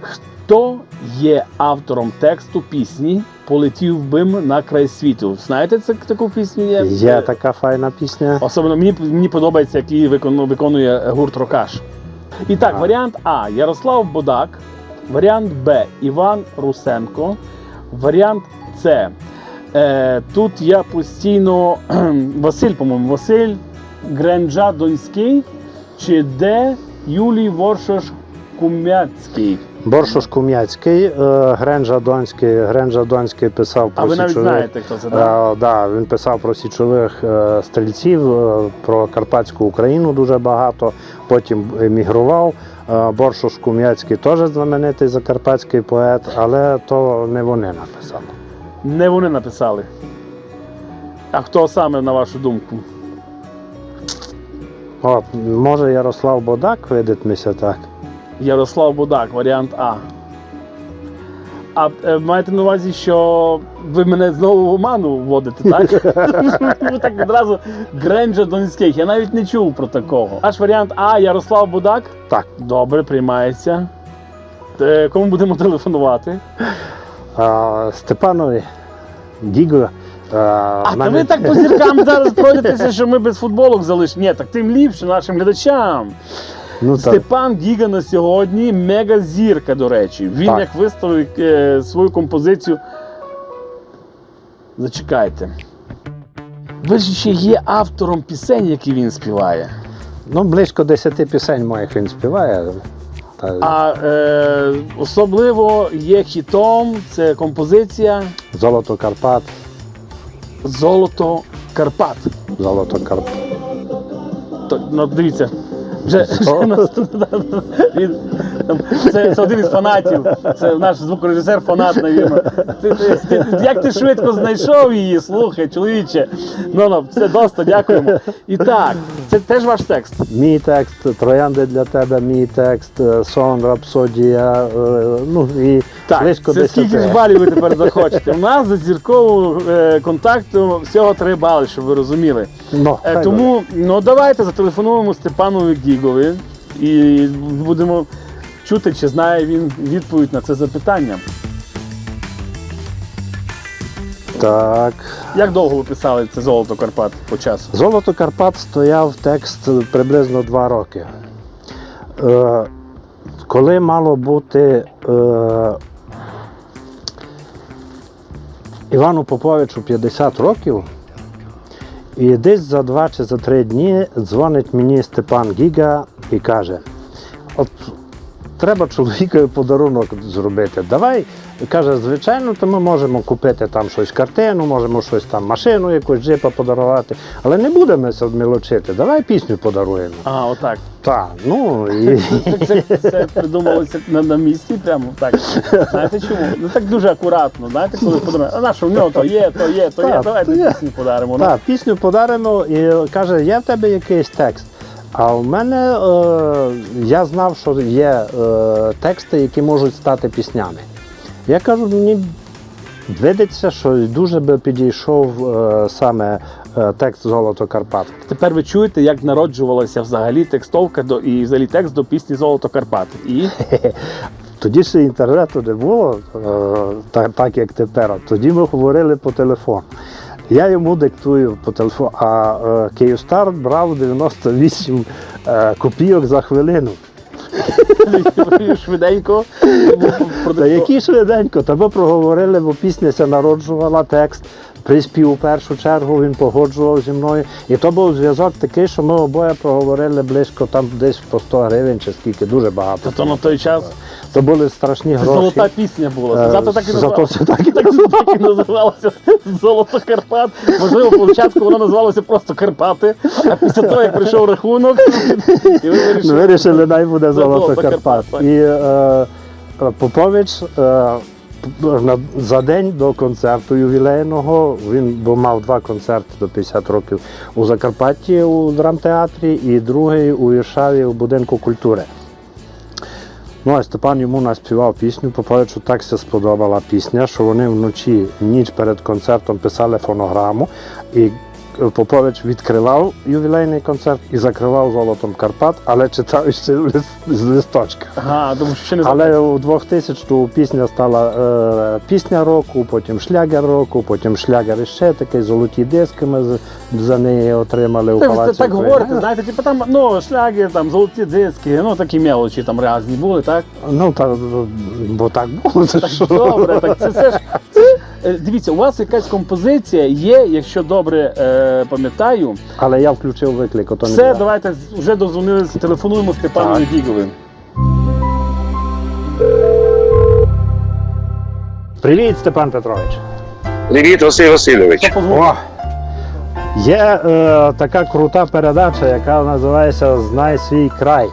Хто є автором тексту пісні Полетів бим на край світу? Знаєте це таку пісню? Є, Є така файна пісня. Особливо мені, мені подобається, як її виконує гурт Рокаш. І так, А. варіант А. Ярослав Бодак. Варіант Б. Іван Русенко. Варіант С. Е, тут я постійно Василь, по-моєму, Василь Гренджа Донський чи Д. Юлій Воршош Кумяцький. Боршош Кум'яцький, е, Гренжа Донський. Гренжа Донський писав А про ви навіть знаєте, хто це, так? Е, да, він писав про січових е, стрільців, про Карпатську Україну дуже багато. Потім емігрував. Боршош Кум'яцький теж знаменитий закарпатський поет, але то не вони написали. Не вони написали. А хто саме, на вашу думку? От, може Ярослав Бодак видатимеся так. Ярослав Будак, варіант А. А е, маєте на увазі, що ви мене знову в оману вводите, так? ви так відразу Гренджа Донських. Я навіть не чув про такого. Наш варіант А Ярослав Будак. Так. Добре, приймається. Е, Кому будемо телефонувати? А, Степанові Діго. А, А та ви так по зіркам зараз пройдетеся, що ми без футболок залишимо. Ні, так тим ліпше нашим глядачам. Ну, так. Степан Гіга на сьогодні мега зірка, до речі. Він Так. як виставив е, свою композицію. Зачекайте. Ви ж ще є автором пісень, які він співає. Ну, близько 10 пісень моїх він співає. Та, А е, особливо є хітом, це композиція Золото Карпат, Золото Карпат. Золото Карпат. Ну, дивіться. Вже, вже нас тут, він, це, це один із фанатів. Це наш звукорежисер фанат, навірно. Ти, ти, ти, як ти швидко знайшов її? Слухай, чоловіче. Ну, ну, все досить, дякуємо. І так, це теж ваш текст. Мій текст, Троянди для тебе, мій текст, е, сон, рапсодія. е, Ну і Так, близько це скільки ж балів ви тепер захочете? У нас за зіркову е, контакту всього три бали, щоб ви розуміли. Ну, тому ну давайте зателефонуємо Степанові Гігові і будемо чути, чи знає він відповідь на це запитання. Так. Як довго ви писали це золото Карпат по часу? Золото Карпат стояв текст приблизно два роки. Е, коли мало бути е, Івану Поповичу 50 років, і десь за два чи за три дні дзвонить мені Степан Гіга і каже: от треба чоловікові подарунок зробити. Давай. Каже, звичайно, то ми можемо купити там щось картину, можемо щось там машину, якусь джипа подарувати, але не будемо це мілочити. Давай пісню подаруємо. А, отак. Так, ну і Це, це, це придумалося на, на місці прямо так. Знаєте чому? Ну так дуже акуратно. Знаєте, коли подарунок. А на що в нього то є, то є, то є. Давайте пісню подаримо. Ну, так, пісню подаримо і каже, є в тебе якийсь текст. А в мене е, я знав, що є е, тексти, які можуть стати піснями. Я кажу, мені видиться, що дуже би підійшов е, саме е, текст Золото Карпат. Тепер ви чуєте, як народжувалася взагалі текстовка до і взагалі текст до пісні Золото Карпат. І Тоді ще інтернету не було, е, так, так як тепер. Тоді ми говорили по телефону. Я йому диктую по телефону, а е, Київстар брав 98 е, копійок за хвилину. швиденько Та які швиденько, тебе проговорили, бо пісня народжувала текст. Приспів у першу чергу він погоджував зі мною. І то був зв'язок такий, що ми обоє проговорили близько там десь по 100 гривень чи скільки, дуже багато. Тобто на той час Це були страшні це гроші. золота пісня була. Е, Зато так і зато називалося. це так і Так, так і називалося Золото Карпат. Можливо, спочатку воно називалося просто Карпати, а після того, як прийшов рахунок, і ви вирішили. вирішили, най буде золото Карпат. Карпат. І е, Попович е, на- за день до концерту ювілейного він бо мав два концерти до 50 років у Закарпатті у драмтеатрі і другий у Іршаві у будинку культури. Ну, а Степан йому наспівав пісню, Поповичу так се сподобала пісня, що вони вночі, ніч перед концертом писали фонограму і Попович відкривав ювілейний концерт і закривав золотом Карпат, але читав ще з листочка. Ага, тому що ще не Але у 2000 пісня стала е, пісня року, потім шлягер року, потім шлягер іще такий, золоті диски ми за неї отримали у палаці. це так говорите, знаєте, типу там ну, шляги, там, золоті диски, ну такі мелочі там різні були, так? Ну, та, бо так було. Що? Добре, так це, це ж. Е, дивіться, у вас якась композиція є, якщо добре е, пам'ятаю. Але я включив виклик. ото Все, було. давайте вже дозвонилися, телефонуємо Степану Діговим. Привіт, Степан Петрович. Привіт, Василь Васильович. О, Є е, така крута передача, яка називається Знай свій край.